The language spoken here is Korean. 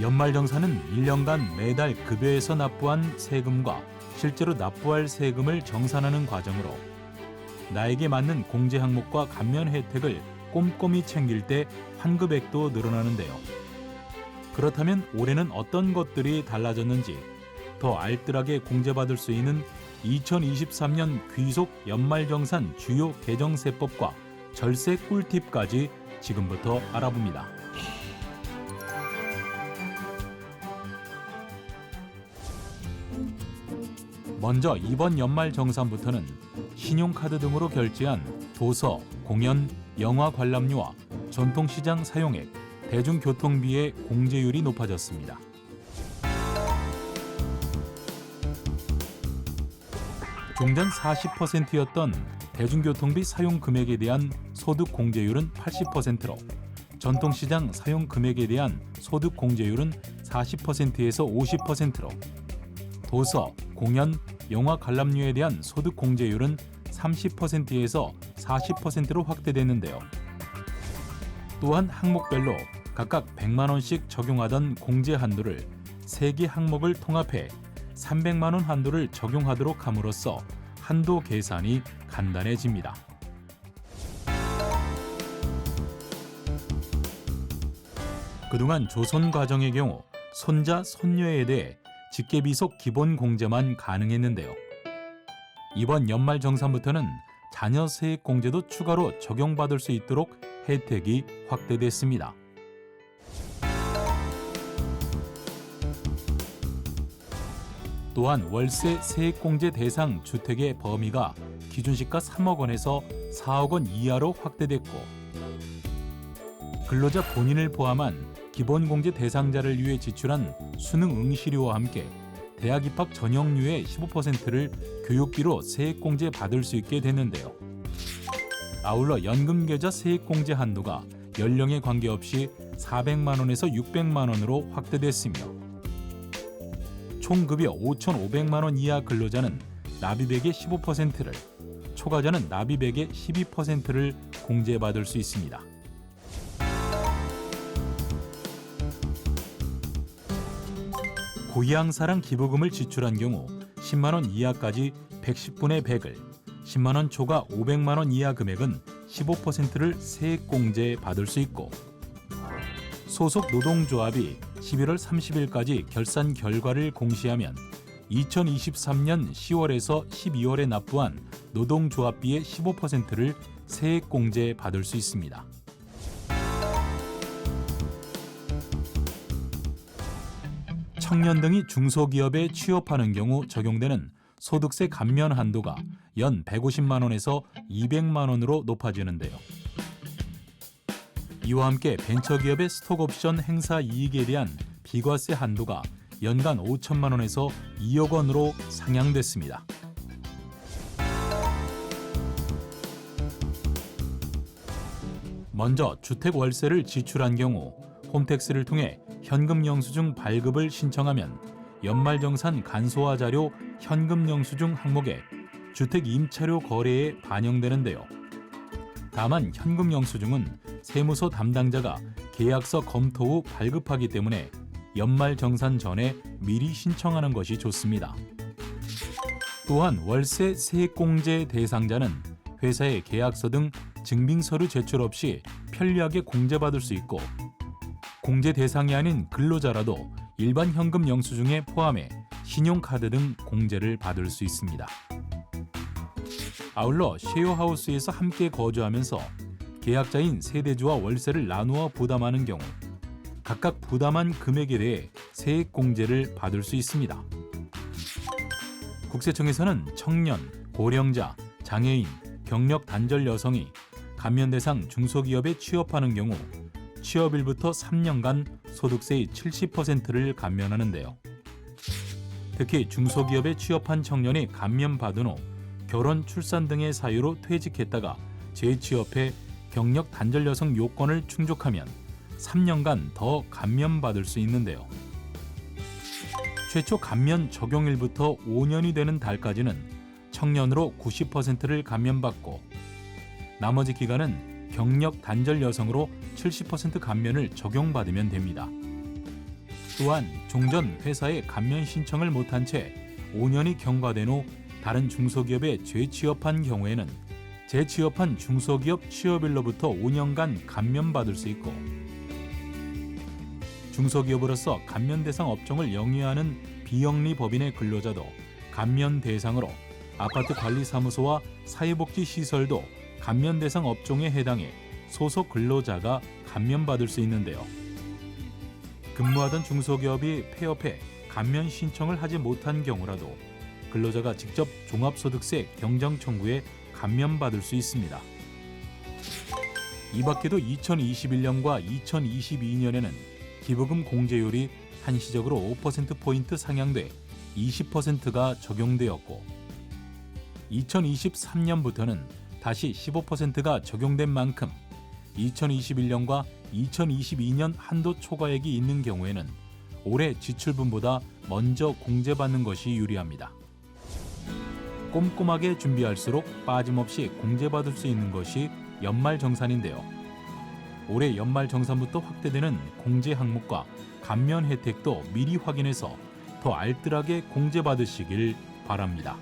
연말정산은 1년간 매달 급여에서 납부한 세금과 실제로 납부할 세금을 정산하는 과정으로 나에게 맞는 공제 항목과 감면 혜택을 꼼꼼히 챙길 때 환급액도 늘어나는데요. 그렇다면 올해는 어떤 것들이 달라졌는지 더 알뜰하게 공제받을 수 있는 2023년 귀속 연말정산 주요 개정세법과 절세 꿀팁까지 지금부터 알아봅니다. 먼저 이번 연말 정산부터는 신용카드 등으로 결제한 도서, 공연, 영화 관람료와 전통시장 사용액, 대중교통비의 공제율이 높아졌습니다. 종전 40%였던 대중교통비 사용 금액에 대한 소득 공제율은 80%로 전통시장 사용 금액에 대한 소득 공제율은 40%에서 50%로 도서, 공연, 영화 관람료에 대한 소득 공제율은 30%에서 40%로 확대됐는데요. 또한 항목별로 각각 100만 원씩 적용하던 공제 한도를 3개 항목을 통합해 300만 원 한도를 적용하도록 함으로써 한도 계산이 간단해집니다. 그동안 조선 과정의 경우 손자, 손녀에 대해 직계비 속 기본 공제만 가능했는데요. 이번 연말 정산부터는 자녀 세액 공제도 추가로 적용받을 수 있도록 혜택이 확대됐습니다. 또한 월세 세액공제 대상 주택의 범위가 기준시가 3억 원에서 4억 원 이하로 확대됐고 근로자 본인을 포함한 기본공제 대상자를 위해 지출한 수능 응시료와 함께 대학 입학 전형료의 15%를 교육비로 세액공제 받을 수 있게 됐는데요. 아울러 연금계좌 세액공제 한도가 연령에 관계없이 400만 원에서 600만 원으로 확대됐으며 총 급여 5,500만 원 이하 근로자는 납입액의 15%를, 초과자는 납입액의 12%를 공제받을 수 있습니다. 고향사랑 기부금을 지출한 경우 10만 원 이하까지 110분의 100을, 10만 원 초과 500만 원 이하 금액은 15%를 세액 공제 받을 수 있고 소속 노동조합이 11월 30일까지 결산 결과를 공시하면 2023년 10월에서 12월에 납부한 노동조합비의 15%를 세액 공제 받을 수 있습니다. 청년 등이 중소기업에 취업하는 경우 적용되는 소득세 감면 한도가 연 150만 원에서 200만 원으로 높아지는데요. 이와 함께 벤처기업의 스톡옵션 행사 이익에 대한 비과세 한도가 연간 5천만 원에서 2억 원으로 상향됐습니다. 먼저 주택 월세를 지출한 경우 홈택스를 통해 현금 영수증 발급을 신청하면 연말정산 간소화 자료 현금 영수증 항목에 주택 임차료 거래에 반영되는데요. 다만 현금 영수증은 세무서 담당자가 계약서 검토 후 발급하기 때문에 연말 정산 전에 미리 신청하는 것이 좋습니다. 또한 월세 세액공제 대상자는 회사의 계약서 등 증빙서류 제출 없이 편리하게 공제받을 수 있고 공제 대상이 아닌 근로자라도 일반 현금 영수증에 포함해 신용카드 등 공제를 받을 수 있습니다. 아울러 쉐어하우스에서 함께 거주하면서 계약자인 세대주와 월세를 나누어 부담하는 경우 각각 부담한 금액에 대해 세액 공제를 받을 수 있습니다. 국세청에서는 청년, 고령자, 장애인, 경력 단절 여성이 감면 대상 중소기업에 취업하는 경우 취업일부터 3년간 소득세의 70%를 감면하는데요. 특히 중소기업에 취업한 청년이 감면받은 후 결혼, 출산 등의 사유로 퇴직했다가 재취업해 경력 단절 여성 요건을 충족하면 3년간 더 감면받을 수 있는데요. 최초 감면 적용일부터 5년이 되는 달까지는 청년으로 90%를 감면받고 나머지 기간은 경력 단절 여성으로 70% 감면을 적용받으면 됩니다. 또한 종전 회사에 감면 신청을 못한 채 5년이 경과된 후 다른 중소기업에 재취업한 경우에는 재취업한 중소기업 취업일로부터 5년간 감면받을 수 있고 중소기업으로서 감면 대상 업종을 영위하는 비영리 법인의 근로자도 감면 대상으로 아파트 관리사무소와 사회복지 시설도 감면 대상 업종에 해당해 소속 근로자가 감면받을 수 있는데요. 근무하던 중소기업이 폐업해 감면 신청을 하지 못한 경우라도 근로자가 직접 종합소득세 경정 청구에 감면받을 수 있습니다. 이 밖에도 2021년과 2022년에는 기부금 공제율이 한시적으로 5%포인트 상향돼 20%가 적용되었고 2023년부터는 다시 15%가 적용된 만큼 2021년과 2022년 한도 초과액이 있는 경우에는 올해 지출분보다 먼저 공제받는 것이 유리합니다. 꼼꼼하게 준비할수록 빠짐없이 공제받을 수 있는 것이 연말 정산인데요. 올해 연말 정산부터 확대되는 공제 항목과 감면 혜택도 미리 확인해서 더 알뜰하게 공제받으시길 바랍니다.